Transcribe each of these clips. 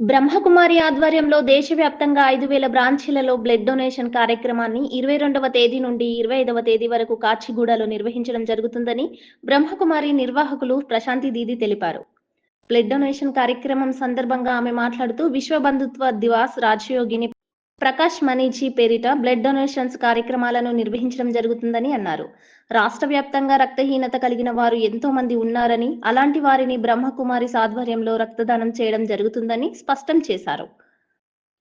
బ్రహ్మకుమారి ఆధ్వర్యంలో దేశవ్యాప్తంగా ఐదు వేల బ్రాంచీలలో బ్లడ్ డొనేషన్ కార్యక్రమాన్ని ఇరవై రెండవ తేదీ నుండి ఇరవై ఐదవ తేదీ వరకు కాచిగూడలో నిర్వహించడం జరుగుతుందని బ్రహ్మకుమారి నిర్వాహకులు ప్రశాంతి దీది తెలిపారు. బ్లడ్ డొనేషన్ కార్యక్రమం సందర్భంగా ఆమె మాట్లాడుతూ విశ్వ బంధుత్వ దివాస్ రాజయోగిని ప్రకాష్ మనీజీ పేరిట బ్లడ్ డొనేషన్స్ కార్యక్రమాలను నిర్వహించడం జరుగుతుందని అన్నారు. రాష్ట్ర వ్యాప్తంగా రక్తహీనత కలిగిన వారు ఎంతో మంది ఉన్నారని అలాంటి వారిని బ్రహ్మకుమారి ఆధ్వర్యంలో రక్తదానం చేయడం జరుగుతుందని స్పష్టం చేశారు.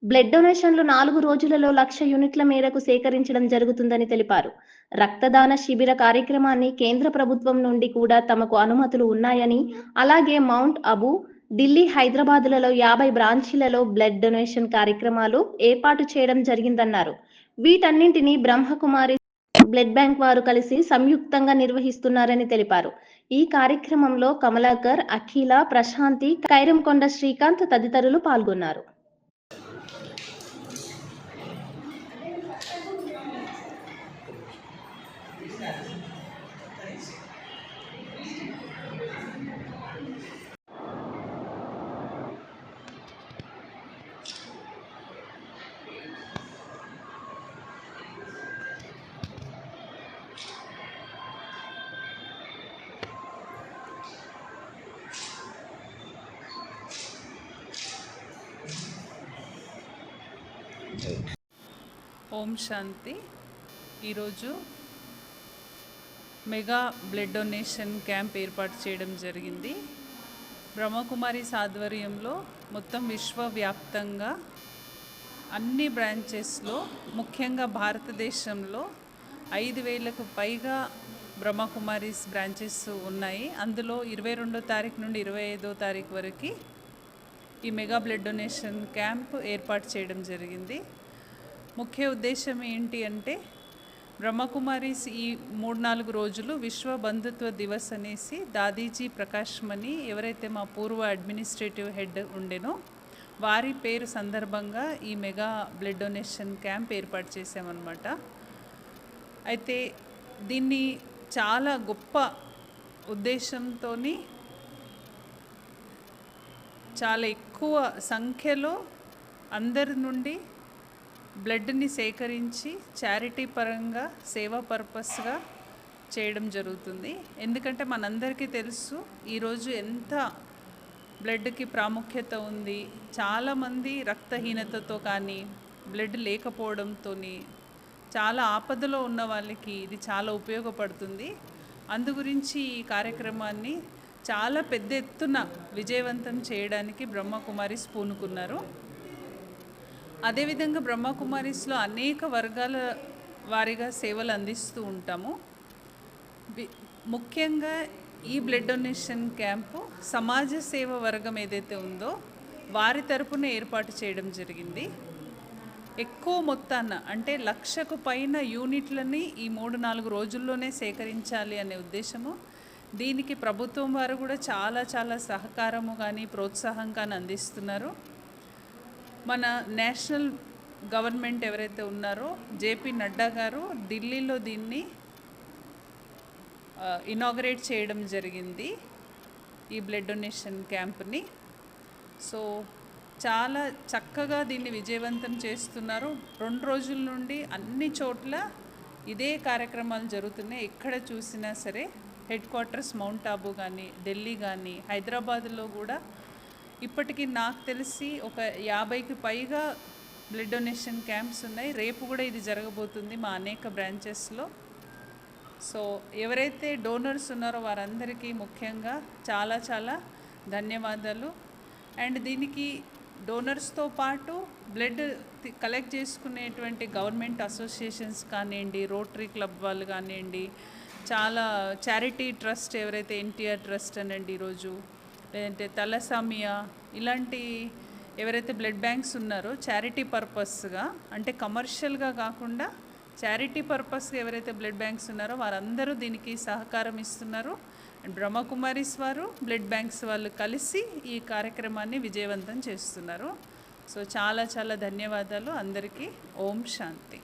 బ్లడ్ డొనేషన్లు నాలుగు రోజులలో లక్ష యూనిట్ల మేరకు సేకరించడం జరుగుతుందని తెలిపారు. రక్తదాన శిబిర కార్యక్రమాన్ని కేంద్ర ప్రభుత్వం నుండి కూడా తమకు అనుమతులు ఉన్నాయని అలాగే మౌంట్ అబు ఢిల్లీ హైదరాబాద్లలో యాభై బ్రాంచీలలో బ్లడ్ డొనేషన్ కార్యక్రమాలు ఏర్పాటు చేయడం జరిగిందన్నారు. వీటన్నింటినీ బ్రహ్మకుమారి బ్లడ్ బ్యాంక్ వారు కలిసి సంయుక్తంగా నిర్వహిస్తున్నారని తెలిపారు. ఈ కార్యక్రమంలో కమలాకర్ అఖిల ప్రశాంతి కైరంకొండ శ్రీకాంత్ తదితరులు పాల్గొన్నారు. ఓం శాంతి. ఈరోజు మెగా బ్లడ్ డొనేషన్ క్యాంప్ ఏర్పాటు చేయడం జరిగింది. బ్రహ్మకుమారి ఆధ్వర్యంలో మొత్తం విశ్వవ్యాప్తంగా అన్ని బ్రాంచెస్లో ముఖ్యంగా భారతదేశంలో ఐదు వేలకు పైగా బ్రహ్మకుమారీస్ బ్రాంచెస్ ఉన్నాయి. అందులో ఇరవై రెండో తారీఖు నుండి ఇరవై ఐదో తారీఖు వరకు ఈ మెగా బ్లడ్ డొనేషన్ క్యాంప్ ఏర్పాటు చేయడం జరిగింది. ముఖ్య ఉద్దేశం ఏంటి అంటే బ్రహ్మకుమారీస్ ఈ మూడు నాలుగు రోజులు విశ్వ బంధుత్వ దివస్ అనేసి దాదీజీ ప్రకాష్మణి ఎవరైతే మా పూర్వ అడ్మినిస్ట్రేటివ్ హెడ్ ఉండెనో వారి పేరు సందర్భంగా ఈ మెగా బ్లడ్ డొనేషన్ క్యాంప్ ఏర్పాటు చేసామన్నమాట అయితే దీన్ని చాలా గొప్ప ఉద్దేశంతో చాలా ఎక్కువ సంఖ్యలో అందరి నుండి బ్లడ్ని సేకరించి చారిటీ పరంగా సేవా పర్పస్గా చేయడం జరుగుతుంది. ఎందుకంటే మనందరికీ తెలుసు ఈరోజు ఎంత బ్లడ్కి ప్రాముఖ్యత ఉంది. చాలామంది రక్తహీనతతో కానీ బ్లడ్ లేకపోవడంతో చాలా ఆపదలో ఉన్న వాళ్ళకి ఇది చాలా ఉపయోగపడుతుంది. అందు గురించి ఈ కార్యక్రమాన్ని చాలా పెద్ద ఎత్తున విజయవంతం చేయడానికి బ్రహ్మకుమారి పూనుకున్నారు అదేవిధంగా బ్రహ్మకుమారిస్లో అనేక వర్గాల వారిగా సేవలు అందిస్తూ ఉంటాము. ముఖ్యంగా ఈ బ్లడ్ డొనేషన్ క్యాంపు సమాజ సేవ వర్గం ఏదైతే ఉందో వారి తరపున ఏర్పాటు చేయడం జరిగింది. ఎక్కువ మొత్తాన అంటే లక్షకు పైన యూనిట్లని ఈ మూడు నాలుగు రోజుల్లోనే సేకరించాలి అనే ఉద్దేశము దీనికి ప్రభుత్వం వారు కూడా చాలా చాలా సహకారము కానీ ప్రోత్సాహం కానీ అందిస్తున్నారు. మన నేషనల్ గవర్నమెంట్ ఎవరైతే ఉన్నారో జేపీ నడ్డా గారు ఢిల్లీలో దీన్ని ఇనాగరేట్ చేయడం జరిగింది ఈ బ్లడ్ డొనేషన్ క్యాంప్ని. సో చాలా చక్కగా దీన్ని విజయవంతం చేస్తున్నారు. రెండు రోజుల నుండి అన్ని చోట్ల ఇదే కార్యక్రమాలు జరుగుతున్నాయి. ఎక్కడ చూసినా సరే హెడ్ క్వార్టర్స్ మౌంట్ ఆబు కానీ ఢిల్లీ కానీ హైదరాబాద్లో కూడా ఇప్పటికీ నాకు తెలిసి ఒక యాభైకి పైగా బ్లడ్ డొనేషన్ క్యాంప్స్ ఉన్నాయి. రేపు కూడా ఇది జరగబోతుంది మా అనేక బ్రాంచెస్లో. సో ఎవరైతే డోనర్స్ ఉన్నారో వారందరికీ ముఖ్యంగా చాలా చాలా ధన్యవాదాలు. అండ్ దీనికి డోనర్స్తో పాటు బ్లడ్ కలెక్ట్ చేసుకునేటువంటి గవర్నమెంట్ అసోసియేషన్స్ కానివ్వండి రోటరీ క్లబ్ వాళ్ళు కానివ్వండి చాలా చారిటీ ట్రస్ట్ ఎవరైతే ఎన్టీఆర్ ట్రస్ట్ అనండి ఈరోజు లేదంటే తలసామియా ఇలాంటి ఎవరైతే బ్లడ్ బ్యాంక్స్ ఉన్నారో చారిటీ పర్పస్గా అంటే కమర్షియల్గా కాకుండా చారిటీ పర్పస్గా ఎవరైతే బ్లడ్ బ్యాంక్స్ ఉన్నారో వారందరూ దీనికి సహకారం ఇస్తున్నారు. అండ్ బ్రహ్మకుమారిస్ వారు బ్లడ్ బ్యాంక్స్ వాళ్ళు కలిసి ఈ కార్యక్రమాన్ని విజయవంతం చేస్తున్నారు. సో చాలా చాలా ధన్యవాదాలు అందరికీ. ఓం శాంతి.